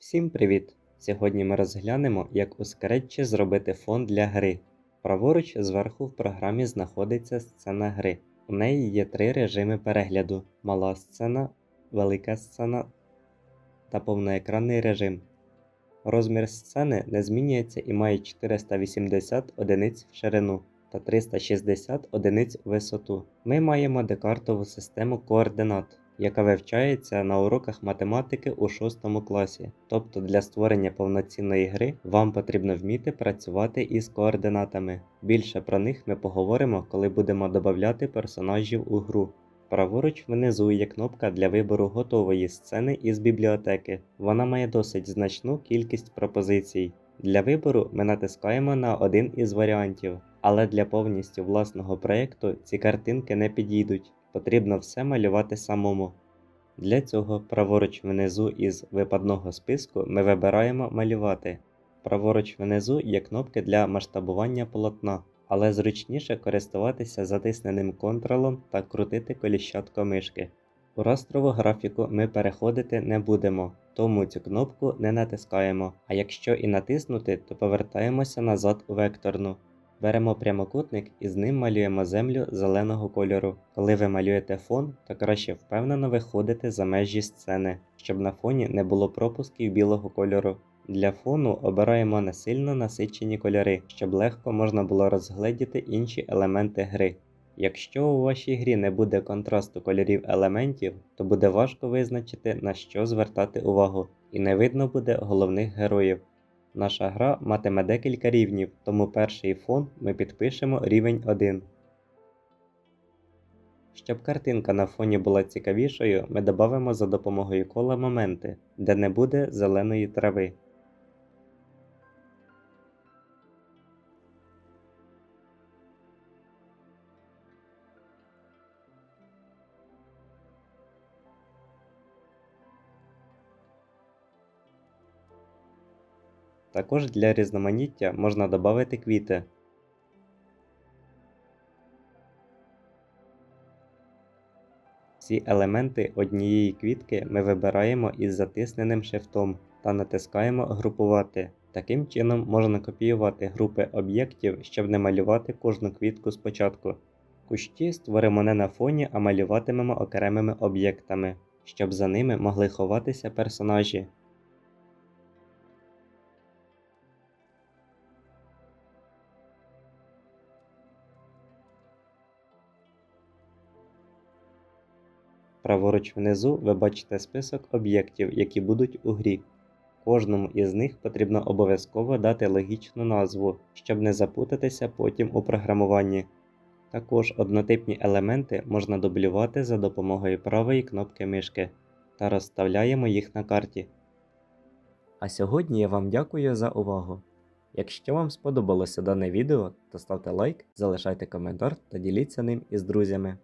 Всім привіт! Сьогодні ми розглянемо, як у Scratch зробити фон для гри. Праворуч зверху в програмі знаходиться сцена гри. У неї є три режими перегляду: мала сцена, велика сцена та повноекранний режим. Розмір сцени не змінюється і має 480 одиниць в ширину та 360 одиниць в висоту. Ми маємо декартову систему координат, яка вивчається на уроках математики у 6 класі. Тобто для створення повноцінної гри вам потрібно вміти працювати із координатами. Більше про них ми поговоримо, коли будемо додавати персонажів у гру. Праворуч внизу є кнопка для вибору готової сцени із бібліотеки. Вона має досить значну кількість пропозицій. Для вибору ми натискаємо на один із варіантів, але для повністю власного проєкту ці картинки не підійдуть. Потрібно все малювати самому. Для цього праворуч внизу із випадного списку ми вибираємо малювати. Праворуч внизу є кнопки для масштабування полотна, але зручніше користуватися затисненим контролом та крутити коліщатко мишки. У растрову графіку ми переходити не будемо, тому цю кнопку не натискаємо, а якщо і натиснути, то повертаємося назад у векторну. Беремо прямокутник і з ним малюємо землю зеленого кольору. Коли ви малюєте фон, то краще впевнено виходити за межі сцени, щоб на фоні не було пропусків білого кольору. Для фону обираємо не сильно насичені кольори, щоб легко можна було розгледіти інші елементи гри. Якщо у вашій грі не буде контрасту кольорів елементів, то буде важко визначити на що звертати увагу, і не видно буде головних героїв. Наша гра матиме декілька рівнів, тому перший фон ми підпишемо рівень 1. Щоб картинка на фоні була цікавішою, ми додамо за допомогою кола моменти, де не буде зеленої трави. Також для різноманіття можна додати квіти. Всі елементи однієї квітки ми вибираємо із затисненим шифтом та натискаємо Групувати. Таким чином можна копіювати групи об'єктів, щоб не малювати кожну квітку спочатку. Кущі створимо не на фоні, а малюватимемо окремими об'єктами, щоб за ними могли ховатися персонажі. Праворуч внизу ви бачите список об'єктів, які будуть у грі. Кожному із них потрібно обов'язково дати логічну назву, щоб не запутатися потім у програмуванні. Також однотипні елементи можна дублювати за допомогою правої кнопки мишки та розставляємо їх на карті. А сьогодні я вам дякую за увагу. Якщо вам сподобалося дане відео, то ставте лайк, залишайте коментар та діліться ним із друзями.